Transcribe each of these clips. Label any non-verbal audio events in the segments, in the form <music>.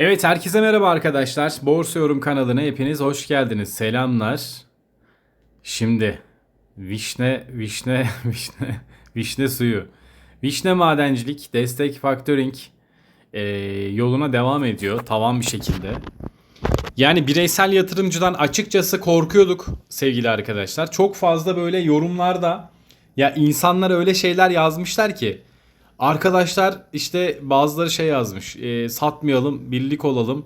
Evet herkese merhaba arkadaşlar. Borsa Yorum kanalına hepiniz hoş geldiniz. Selamlar. Şimdi vişne vişne <laughs> vişne vişne suyu. Vişne madencilik, destek factoring eee, yoluna devam ediyor tavan bir şekilde. Yani bireysel yatırımcıdan açıkçası korkuyorduk sevgili arkadaşlar. Çok fazla böyle yorumlarda ya insanlar öyle şeyler yazmışlar ki arkadaşlar işte bazıları şey yazmış e, satmayalım birlik olalım.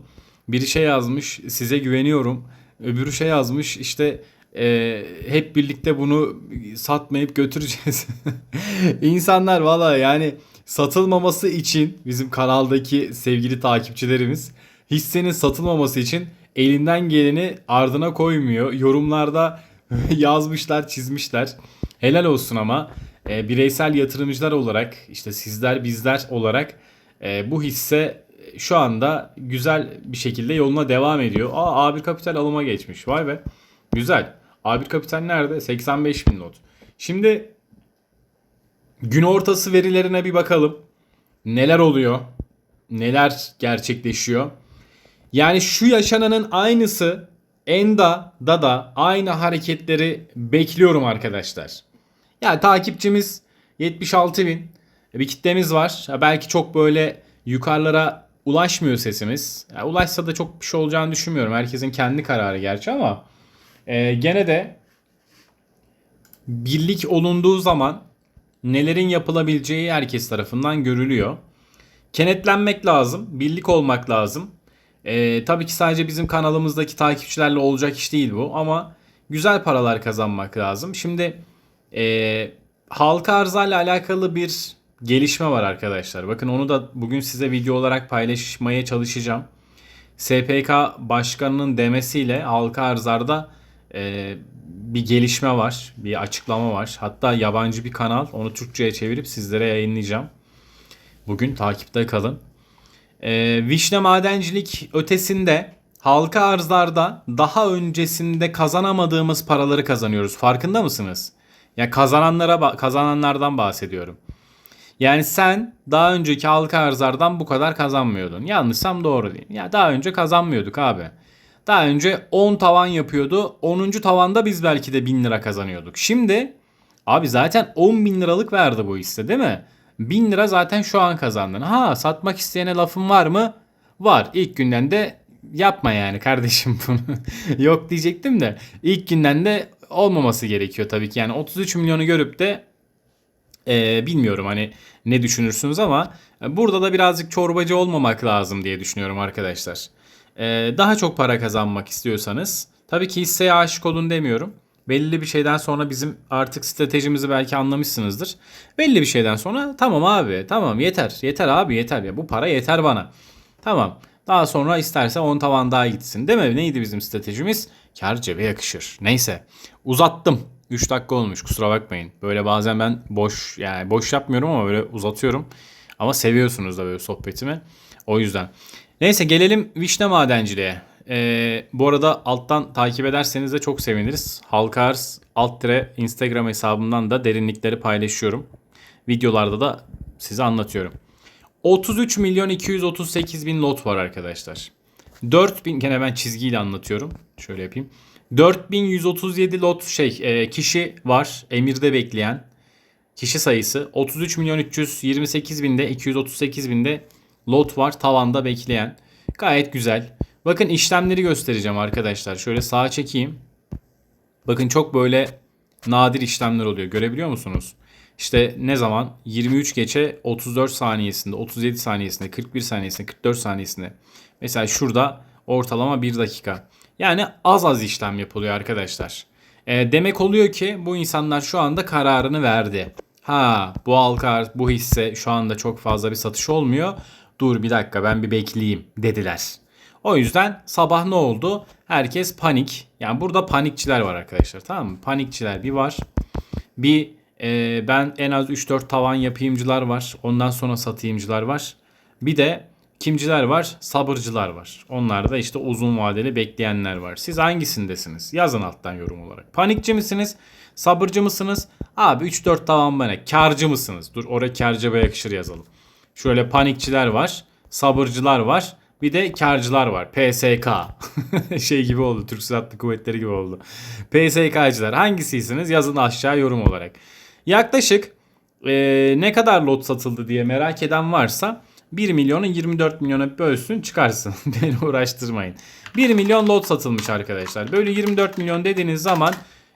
Biri şey yazmış size güveniyorum. Öbürü şey yazmış işte e, hep birlikte bunu satmayıp götüreceğiz. <laughs> İnsanlar valla yani satılmaması için bizim kanaldaki sevgili takipçilerimiz hissenin satılmaması için elinden geleni ardına koymuyor. Yorumlarda <laughs> yazmışlar, çizmişler. Helal olsun ama e, bireysel yatırımcılar olarak işte sizler bizler olarak e, bu hisse şu anda güzel bir şekilde yoluna devam ediyor. Aa A1 Kapital alıma geçmiş. Vay be. Güzel. A1 Kapital nerede? 85 bin not. Şimdi gün ortası verilerine bir bakalım. Neler oluyor? Neler gerçekleşiyor? Yani şu yaşananın aynısı Enda'da da aynı hareketleri bekliyorum arkadaşlar. Yani takipçimiz 76 bin. Bir kitlemiz var. Belki çok böyle yukarılara ulaşmıyor sesimiz. Ya ulaşsa da çok bir şey olacağını düşünmüyorum. Herkesin kendi kararı gerçi ama e, gene de birlik olunduğu zaman nelerin yapılabileceği herkes tarafından görülüyor. Kenetlenmek lazım, birlik olmak lazım. Ee, tabii ki sadece bizim kanalımızdaki takipçilerle olacak iş değil bu ama güzel paralar kazanmak lazım. Şimdi e, halka arzayla alakalı bir gelişme var arkadaşlar. Bakın onu da bugün size video olarak paylaşmaya çalışacağım. SPK başkanının demesiyle halka arzlarda e, bir gelişme var, bir açıklama var. Hatta yabancı bir kanal onu Türkçe'ye çevirip sizlere yayınlayacağım. Bugün takipte kalın. Ee, vişne madencilik ötesinde halka arzlarda daha öncesinde kazanamadığımız paraları kazanıyoruz. Farkında mısınız? Ya kazananlara kazananlardan bahsediyorum. Yani sen daha önceki halka arzlardan bu kadar kazanmıyordun. Yanlışsam doğru değil. Ya daha önce kazanmıyorduk abi. Daha önce 10 tavan yapıyordu. 10. tavanda biz belki de 1000 lira kazanıyorduk. Şimdi abi zaten 10 bin liralık verdi bu hisse değil mi? 1000 lira zaten şu an kazandın. Ha satmak isteyene lafın var mı? Var. İlk günden de yapma yani kardeşim bunu. <laughs> Yok diyecektim de ilk günden de olmaması gerekiyor tabii ki. Yani 33 milyonu görüp de e, bilmiyorum hani ne düşünürsünüz ama burada da birazcık çorbacı olmamak lazım diye düşünüyorum arkadaşlar. E, daha çok para kazanmak istiyorsanız tabii ki hisseye aşık olun demiyorum. Belli bir şeyden sonra bizim artık stratejimizi belki anlamışsınızdır. Belli bir şeyden sonra tamam abi tamam yeter yeter abi yeter ya bu para yeter bana. Tamam daha sonra isterse 10 tavan daha gitsin değil mi? Neydi bizim stratejimiz? Kar cebe yakışır. Neyse uzattım. 3 dakika olmuş kusura bakmayın. Böyle bazen ben boş yani boş yapmıyorum ama böyle uzatıyorum. Ama seviyorsunuz da böyle sohbetimi. O yüzden. Neyse gelelim vişne madenciliğe. Ee, bu arada alttan takip ederseniz de çok seviniriz. Halka Arz alt tire Instagram hesabımdan da derinlikleri paylaşıyorum. Videolarda da size anlatıyorum. 33 milyon 238 bin lot var arkadaşlar. 4000 gene ben çizgiyle anlatıyorum. Şöyle yapayım. 4137 lot şey e, kişi var emirde bekleyen kişi sayısı 33 milyon 328 binde 238 binde lot var tavanda bekleyen. Gayet güzel. Bakın işlemleri göstereceğim arkadaşlar. Şöyle sağa çekeyim. Bakın çok böyle nadir işlemler oluyor. Görebiliyor musunuz? İşte ne zaman? 23 geçe 34 saniyesinde, 37 saniyesinde, 41 saniyesinde, 44 saniyesinde. Mesela şurada ortalama 1 dakika. Yani az az işlem yapılıyor arkadaşlar. E, demek oluyor ki bu insanlar şu anda kararını verdi. Ha bu halka bu hisse şu anda çok fazla bir satış olmuyor. Dur bir dakika ben bir bekleyeyim dediler. O yüzden sabah ne oldu? Herkes panik. Yani burada panikçiler var arkadaşlar tamam mı? Panikçiler bir var. Bir e, ben en az 3-4 tavan yapayımcılar var. Ondan sonra satayımcılar var. Bir de kimciler var? Sabırcılar var. Onlar da işte uzun vadeli bekleyenler var. Siz hangisindesiniz? Yazın alttan yorum olarak. Panikçi misiniz? Sabırcı mısınız? Abi 3-4 tavan bana. Karcı mısınız? Dur oraya karcı yakışır yazalım. Şöyle panikçiler var. Sabırcılar var. Bir de karcılar var. PSK. <laughs> şey gibi oldu. Türk Silahlı Kuvvetleri gibi oldu. PSK'cılar. Hangisiysiniz? Yazın aşağı yorum olarak. Yaklaşık e, ne kadar lot satıldı diye merak eden varsa 1 milyonu 24 milyona bölsün çıkarsın. <laughs> Beni uğraştırmayın. 1 milyon lot satılmış arkadaşlar. Böyle 24 milyon dediğiniz zaman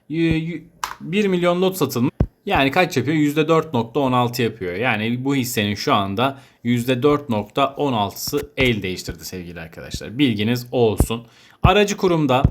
y- y- 1 milyon lot satılmış. Yani kaç yapıyor? %4.16 yapıyor. Yani bu hissenin şu anda %4.16'sı el değiştirdi sevgili arkadaşlar. Bilginiz olsun. Aracı kurumda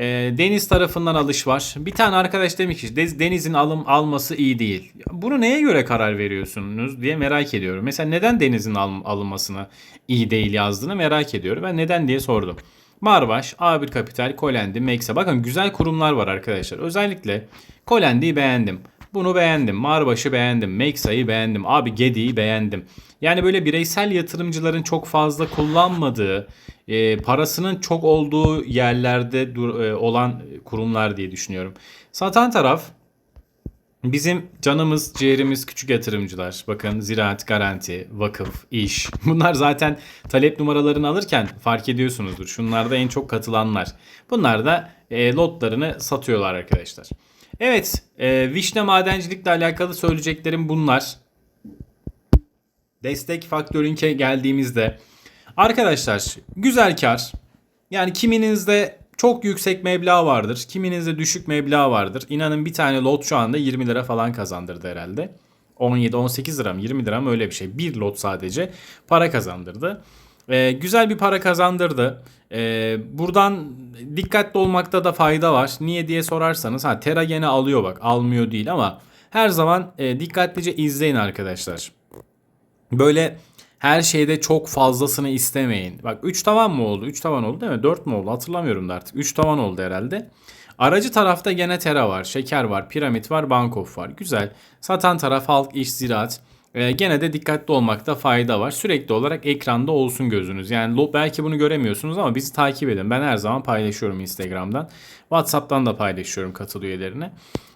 e, Deniz tarafından alış var. Bir tane arkadaş demiş ki "Deniz- Deniz'in alım alması iyi değil. Bunu neye göre karar veriyorsunuz diye merak ediyorum. Mesela neden Deniz'in alım, alınmasına iyi değil yazdığını merak ediyorum. Ben neden diye sordum. Marbaş, A1 Kapital, Kolendi, Meksa. Bakın güzel kurumlar var arkadaşlar. Özellikle Kolendi'yi beğendim. Bunu beğendim. Marbaş'ı beğendim. Meksa'yı beğendim. Abi Gedi'yi beğendim. Yani böyle bireysel yatırımcıların çok fazla kullanmadığı, e, parasının çok olduğu yerlerde dur- e, olan kurumlar diye düşünüyorum. Satan taraf Bizim canımız, ciğerimiz küçük yatırımcılar. Bakın ziraat, garanti, vakıf, iş. <laughs> Bunlar zaten talep numaralarını alırken fark ediyorsunuzdur. Şunlarda en çok katılanlar. Bunlar da e, lotlarını satıyorlar arkadaşlar. Evet, e, vişne madencilikle alakalı söyleyeceklerim bunlar. Destek faktöring'e geldiğimizde arkadaşlar güzel kar. Yani kiminizde çok yüksek meblağ vardır. Kiminizde düşük meblağ vardır. İnanın bir tane lot şu anda 20 lira falan kazandırdı herhalde. 17-18 lira mı 20 lira mı öyle bir şey. Bir lot sadece para kazandırdı. Ee, güzel bir para kazandırdı. Ee, buradan dikkatli olmakta da fayda var. Niye diye sorarsanız ha Terra gene alıyor bak almıyor değil ama her zaman e, dikkatlice izleyin arkadaşlar. Böyle her şeyde çok fazlasını istemeyin. Bak 3 tavan mı oldu? 3 tavan oldu değil mi? 4 mü oldu? Hatırlamıyorum da artık. 3 tavan oldu herhalde. Aracı tarafta gene Tera var, Şeker var, Piramit var, Bankof var. Güzel. Satan taraf halk, iş, ziraat. Ee, gene de dikkatli olmakta fayda var. Sürekli olarak ekranda olsun gözünüz. Yani belki bunu göremiyorsunuz ama bizi takip edin. Ben her zaman paylaşıyorum Instagram'dan. WhatsApp'tan da paylaşıyorum katıl üyelerine.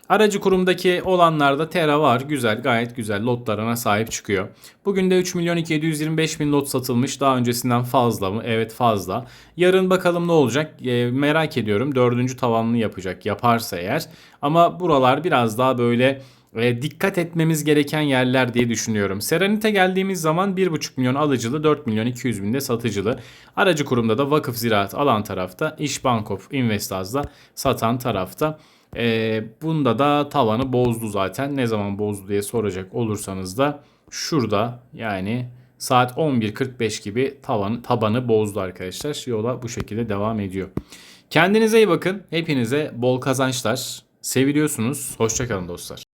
Aracı kurumdaki olanlarda Tera var. Güzel gayet güzel lotlarına sahip çıkıyor. Bugün de 3 milyon 725 bin lot satılmış. Daha öncesinden fazla mı? Evet fazla. Yarın bakalım ne olacak? E, merak ediyorum. Dördüncü tavanını yapacak. Yaparsa eğer. Ama buralar biraz daha böyle e, dikkat etmemiz gereken yerler diye düşünüyorum. Seranite geldiğimiz zaman 1,5 milyon alıcılı 4 milyon 200 binde satıcılı. Aracı kurumda da vakıf ziraat alan tarafta. İş Bankof Investaz'da satan tarafta. Ee, bunda da tavanı bozdu zaten. Ne zaman bozdu diye soracak olursanız da şurada yani saat 11.45 gibi tavanı, tabanı bozdu arkadaşlar. Yola bu şekilde devam ediyor. Kendinize iyi bakın. Hepinize bol kazançlar. Seviliyorsunuz. Hoşçakalın dostlar.